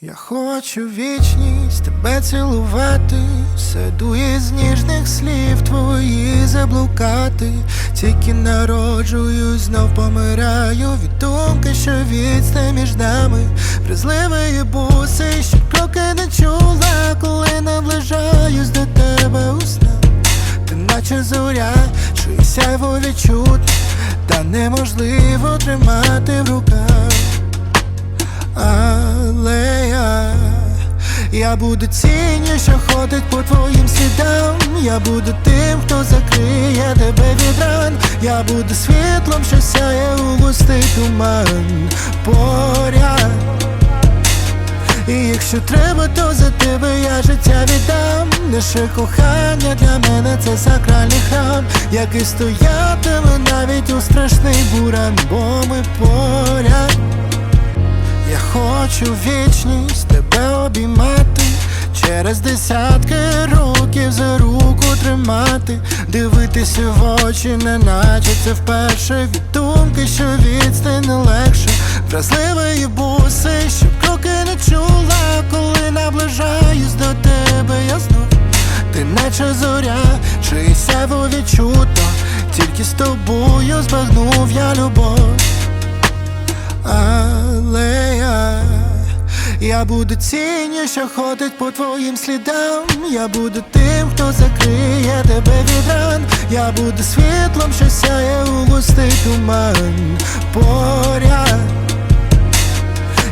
Я хочу вічність тебе цілувати, все дує з ніжних слів твої заблукати, тільки народжуюсь, знов помираю від думки, що відстань між нами, Вразливої буси, що кроки не чула, коли наближаюсь до тебе у снах. Ти наче зоря, чиє сяйво відчути, та неможливо тримати в руках. Я буду тінню, що ходить по твоїм слідам. Я буду тим, хто закриє тебе від ран. Я буду світлом, що сяє у густий туман поряд. І якщо треба, то за тебе я життя віддам. Наше кохання для мене це сакральний храм, який стоятиме навіть у страшний буран, бо ми поряд. Я хочу вічність тебе обіймати, через десятки років за руку тримати, дивитися в очі, не наче це вперше. Від думки, що відстань не легше, вразливої буси, щоб кроки не чула, коли наближаюсь до тебе, я знов. Ти наче зоря, чиє сяйво відчутно, тільки з тобою збагнув я любов. Але я, я буду тінню, що ходить по твоїм слідам. Я буду тим, хто закриє тебе від ран. Я буду світлом, що сяє у густий туман поряд.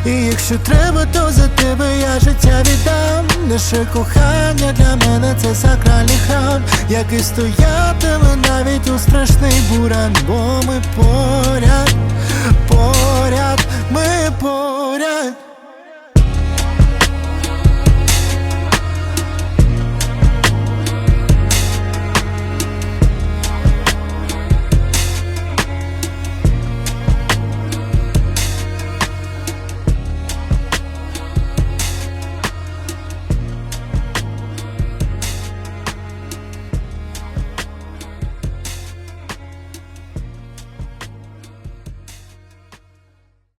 І якщо треба, то за тебе я життя віддам. Наше кохання для мене це сакральний храм, який стоятиме навіть у страшний буран, бо ми поряд,